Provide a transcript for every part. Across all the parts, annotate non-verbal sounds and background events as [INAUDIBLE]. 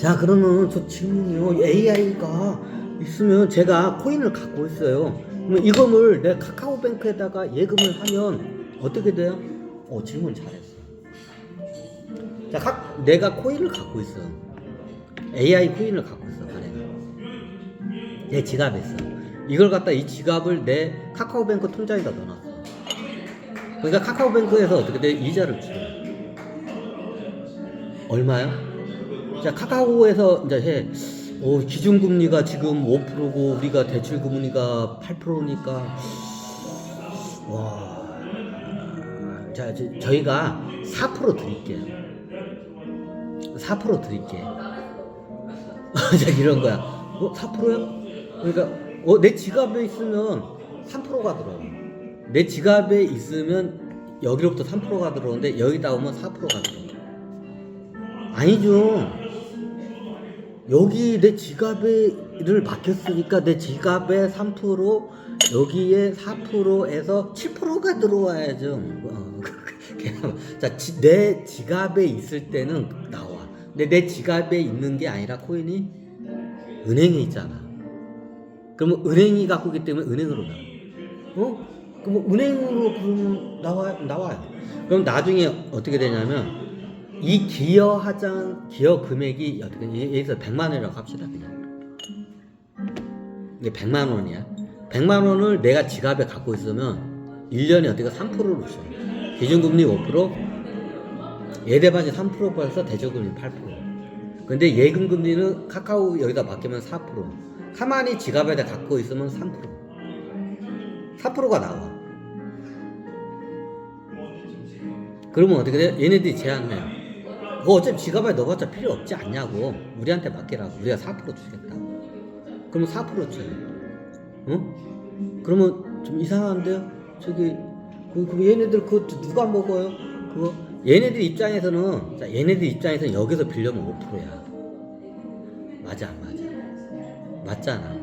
자 그러면 저 질문이요. AI가 있으면 제가 코인을 갖고 있어요. 그러면 이거를 내 카카오뱅크에다가 예금을 하면 어떻게 돼요? 어 질문 잘했어. 자 카, 내가 코인을 갖고 있어. AI 코인을 갖고 있어 내가 내 지갑에 있어 이걸 갖다 이 지갑을 내 카카오뱅크 통장에다 넣어놨어. 그러니까 카카오뱅크에서 어떻게 돼? 이자를 줘 얼마요? 자 카카오에서 이제 해. 오, 기준금리가 지금 5%고 우리가 대출금리가 8%니까 와. 자, 저, 저희가 4% 드릴게요. 4% 드릴게. [LAUGHS] 자, 이런 거야. 어, 4%요? 그러니까 어, 내 지갑에 있으면 3%가 들어요. 내 지갑에 있으면 여기로부터 3%가 들어오는데 여기다 오면 4%가 들어요. 아니죠. 여기 내 지갑에를 맡겼으니까 내 지갑에 3% 여기에 4%에서 7%가 들어와야죠. 어, 그냥 [LAUGHS] 자, 지- 내 지갑에 있을 때는 나와. 근데 내 지갑에 있는 게 아니라 코인이 은행에 있잖아. 그러면 은행이 갖고 있기 때문에 은행으로 나와. 어? 그럼 은행으로 그러면 나와 나와요. 그럼 나중에 어떻게 되냐면 이 기여 하장 기여 금액이 어떻게 여기서 100만 원이라고 합시다 그냥. 이게 100만 원이야. 100만 원을 내가 지갑에 갖고 있으면 1년에 어떻게 3%를 줘. 기준금리 5%, 예대반이 3% 벌써 대저금리 8%. 근데 예금금리는 카카오 여기다 맡기면 4%. 가만히 지갑에다 갖고 있으면 3%. 4%가 나와. 그러면 어떻게 돼? 얘네들이 제안해요. 그거 어차피 지갑에 넣어봤자 필요 없지 않냐고. 우리한테 맡기라고. 우리가 4% 주겠다고. 그러면 4% 줘요. 어? 그러면 좀 이상한데요? 저기, 그, 그 얘네들 그거 누가 먹어요? 그거? 얘네들 입장에서는, 자, 얘네들 입장에서는 여기서 빌려면 5%야. 맞아, 안 맞아. 맞잖아.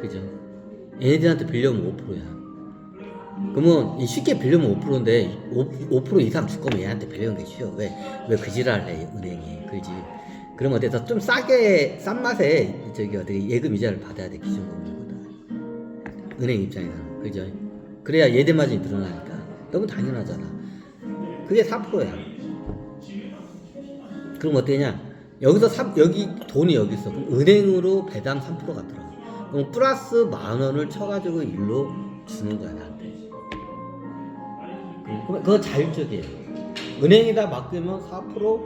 그죠? 얘네들한테 빌려면 5%야. 그러면 이 쉽게 빌려면 5%인데 5, 5% 이상 줄 거면 얘한테 빌려는 게 쉬워. 왜? 왜 그 지랄 해 은행이 그지? 그러면 어때서 좀 싸게 싼 맛에 저기 어떻게 예금 이자를 받아야 돼 기준 금리보다 은행 입장에서는 그죠? 그래야 예대 마진이 늘어나니까 너무 당연하잖아. 그게 4%야. 그럼 어떠냐? 여기서 삼- 여기 돈이 여기 있어. 그럼 은행으로 배당 3%가 들어. 그럼 플러스 만 원을 쳐가지고 일로 주는 거야. 그럼 그거 자율적이에요. 은행에다 맡기면 4%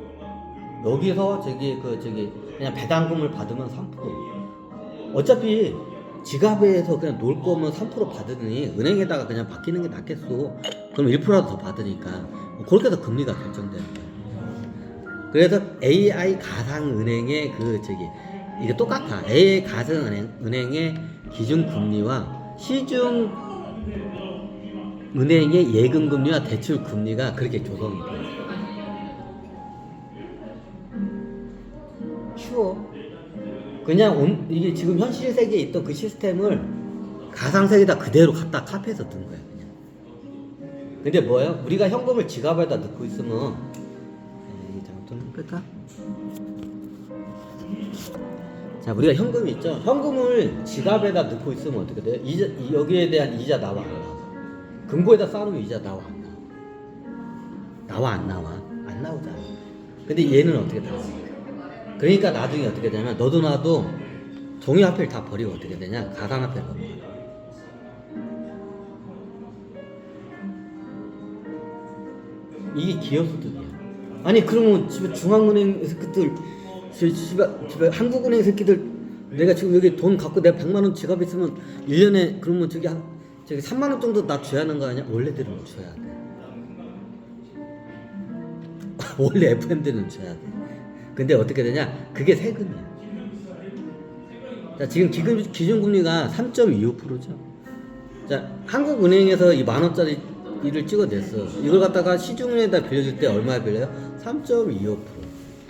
여기서 저기 그 저기 그냥 배당금을 받으면 3% 어차피 지갑에서 그냥 놀 거면 3% 받으니 은행에다가 그냥 맡기는 게 낫겠어. 그럼 1%라도 더 받으니까 뭐 그렇게 해서 금리가 결정되는 거예요. 그래서 AI 가상은행의 그 저기 이게 똑같아. AI 가상은행 은행의 기준 금리와 시중 은행의 예금 금리와 대출 금리가 그렇게 조성이 돼. 쉬워. 그냥 온, 이게 지금 현실 세계에 있던 그 시스템을 가상 세계에다 그대로 갖다 카피해서 둔 거야 그냥. 근데 뭐예요? 우리가 현금을 지갑에다 넣고 있으면 에이, 잠깐 돈 끌까? 자, 우리가 현금이 있죠. 현금을 지갑에다 넣고 있으면 어떻게 돼요? 이자, 이- 여기에 대한 이자 나와? 금고에다 쌓아놓으면 이자 나와 안 나와? 나와 안 나와? 안 나오잖아. 근데 얘는 어떻게 나와? 그러니까 나중에 어떻게 되냐면 너도 나도 종이 화폐를 다 버리고 어떻게 되냐? 가상 화폐를 넘어가. 이게 기업소득이야. 아니 그러면 집에 중앙은행 새끼들, 저 집에 집에 한국은행 새끼들 내가 지금 여기 돈 갖고 내가 100만 원 지갑에 있으면 1년에 그러면 저기 한 저기 3만 원 정도 나 줘야 하는 거 아니야? 원래대로는 줘야 돼. [LAUGHS] 원래 FM들은 줘야 돼. 근데 어떻게 되냐? 그게 세금이야. 자, 지금 기금, 기준금리가 3.25%죠. 자, 한국은행에서 이 만 원짜리 일을 찍어냈어. 이걸 갖다가 시중에다 빌려줄 때 얼마에 빌려요? 3.25%.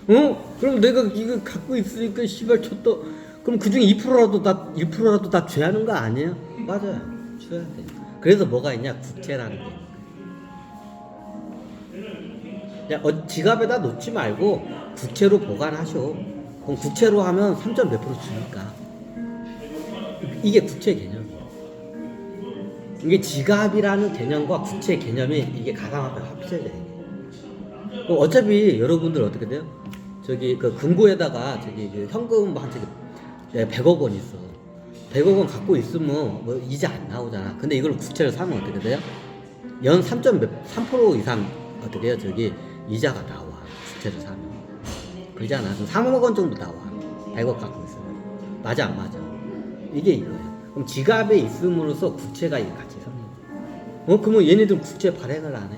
어? 그럼 내가 이거 갖고 있으니까 씨발 줬다. 그럼 그 중에 2%라도 나 1%라도 다 줘야 하는 거 아니에요? 맞아요. 줘야 돼. 그래서 뭐가 있냐? 국채라는 게. 야, 어, 지갑에다 놓지 말고 국채로 보관하셔. 그럼 국채로 하면 3점 몇 프로 주니까. 이게 국채 개념이에요. 이게 지갑이라는 개념과 국채 개념이 이게 가상화폐 합쳐져야. 그럼 어차피 여러분들 어떻게 돼요? 저기 그 금고에다가 저기 그 현금 한 저기 100억 원 있어. 100억 원 갖고 있으면 뭐 이자 안 나오잖아. 근데 이걸 국채를 사면 어떻게 돼요? 연 3.3% 이상 어떻게 해요? 저기 이자가 나와. 국채를 사면. 그러잖아. 좀 3억 원 정도 나와. 100억 갖고 있으면. 맞아 안 맞아? 이게 이거예요. 그럼 지갑에 있음으로써 국채가 이 같이 섭니다. 어 그러면 얘네들 국채 발행을 안 해?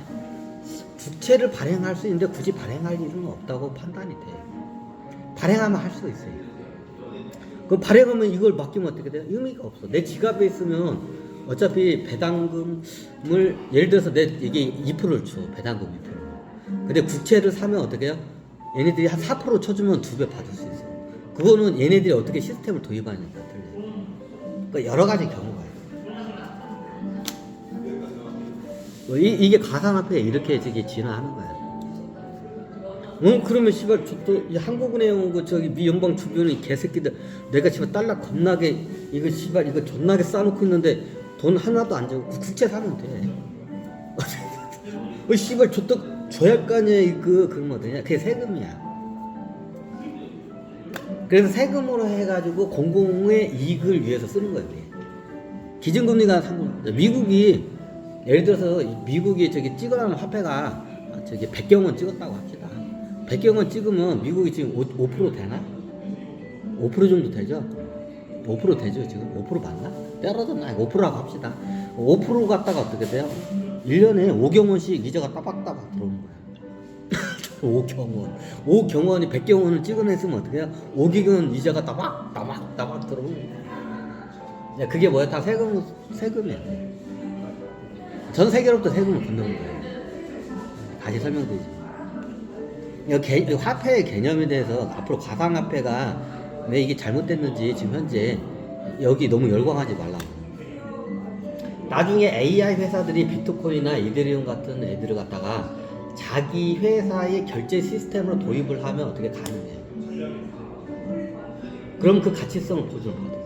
국채를 발행할 수 있는데 굳이 발행할 일은 없다고 판단이 돼. 발행하면 할 수 있어요. 그 발행하면 이걸 맡기면 어떻게 돼요? 의미가 없어. 내 지갑에 있으면 어차피 배당금을 예를 들어서 내 이게 2%를 줘 배당금 2%. 근데 국채를 사면 어떻게 해요? 얘네들이 한 4% 쳐주면 두 배 받을 수 있어. 그거는 얘네들이 어떻게 시스템을 도입하니까 틀려요. 그러니까 여러 가지 경우가 있어요. 어, 이, 이게 가상화폐 이렇게 저기 진화하는 거야. 어 그러면 씨발 저또이 한국은행 그 저기 미 연방 주변에 이 개새끼들 내가 씨발 달러 겁나게 이거 씨발 이거 존나게 싸놓고 있는데 돈 하나도 안 주고 국채 사면 돼. [LAUGHS] 어 씨발 저또 줘야 할 거 아니야 이거 그러면 어떠냐? 그게 세금이야. 그래서 세금으로 해가지고 공공의 이익을 위해서 쓰는 거예요. 기준금리가 상관. 미국이 예를 들어서 이 미국이 저기 찍어놓은 화폐가 저기 100경 원 찍었다고 합시다. 100경원 찍으면 미국이 지금 5, 5% 되나? 5% 정도 되죠? 5% 되죠 지금? 5% 맞나? 떨어졌나? 5%라고 합시다. 5% 갖다가 어떻게 돼요? 1년에 5경원씩 이자가 따박따박 들어오는 거예요. 5경원. [LAUGHS] 5경원이 100경원을 찍어냈으면 어떻게 해요? 5기경 이자가 따박 따박 따박 들어오는 거예요. 야, 그게 뭐야? 다 세금, 세금이야. 전 세계로부터 세금을 걷는 거예요. 다시 설명드리지. 이 개, 이 화폐의 개념에 대해서 앞으로 가상화폐가 왜 이게 잘못됐는지 지금 현재 여기 너무 열광하지 말라고. 나중에 AI 회사들이 비트코인이나 이데리움 같은 애들을 갖다가 자기 회사의 결제 시스템으로 도입을 하면 어떻게 가능해요? 그럼 그 가치성을 보존하고.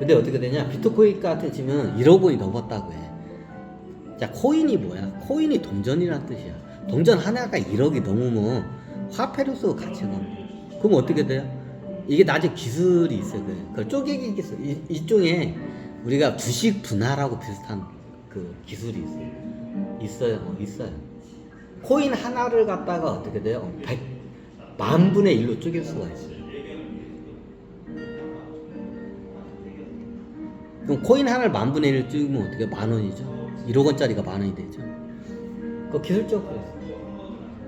근데 어떻게 되냐? 비트코인 같은 치면 1억 원이 넘었다고 해. 자, 코인이 뭐야? 코인이 동전이란 뜻이야. 동전 하나가 1억이 넘으면 화폐로서 가치가 그럼 어떻게 돼요? 이게 나중에 기술이 있어요. 그걸 쪼개기 기술. 이, 일종의 우리가 주식 분할하고 비슷한 그 기술이 있어요. 있어요. 어, 있어요. 코인 하나를 갖다가 어떻게 돼요? 100, 만 분의 1로 쪼갤 수가 있어요. 그럼 코인 하나를 만 분의 1을 찍으면 어떻게 만 원이죠? 1억 원짜리가 만 원이 되죠. 그 기술적으로 했어요.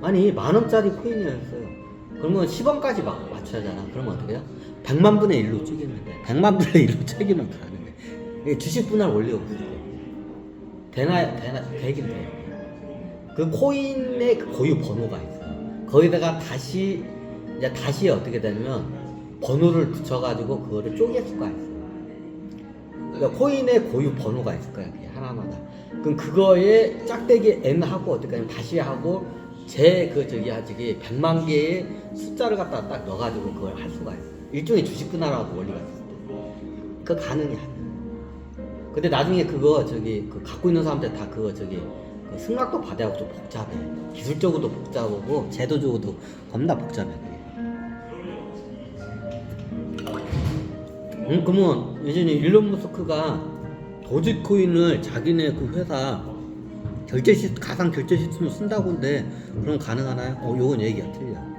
아니 만 원짜리 코인이었어요. 그러면 10원까지 막 맞춰야 하잖아. 그러면 어떻게 해요? 100만 분의 1로 쪼개면 돼. 100만 분의 1로 쪼개면 가능해. 이게 주식 분할 원리가 없어요. 되나 되나 되긴 돼요. 그 코인의 그 고유 번호가 있어요. 거기다가 다시 이제 다시 어떻게 되냐면 번호를 붙여가지고 그거를 쪼갤 수가 있어요. 그러니까 코인의 고유 번호가 있을 거야 그게 하나마다 그럼 그거에 짝대기 n 하고 어떻게 하면 다시 하고 제 그 저기 저기 100만 개의 숫자를 갖다 딱 넣어가지고 그걸 할 수가 있어. 일종의 주식 분할하고 원리가 때 그거 가능해. 근데 나중에 그거 저기 그 갖고 있는 사람들 다 그거 저기 그 승낙도 받아야 좀 복잡해. 기술적으로도 복잡하고 제도적으로도 겁나 복잡해. 음, 그러면 예전에 일론 머스크가 도지코인을 자기네 그 회사 결제 시 가상 결제 시스템을 쓴다고 한데 그럼 가능하나요? 어, 요건 얘기가 틀려.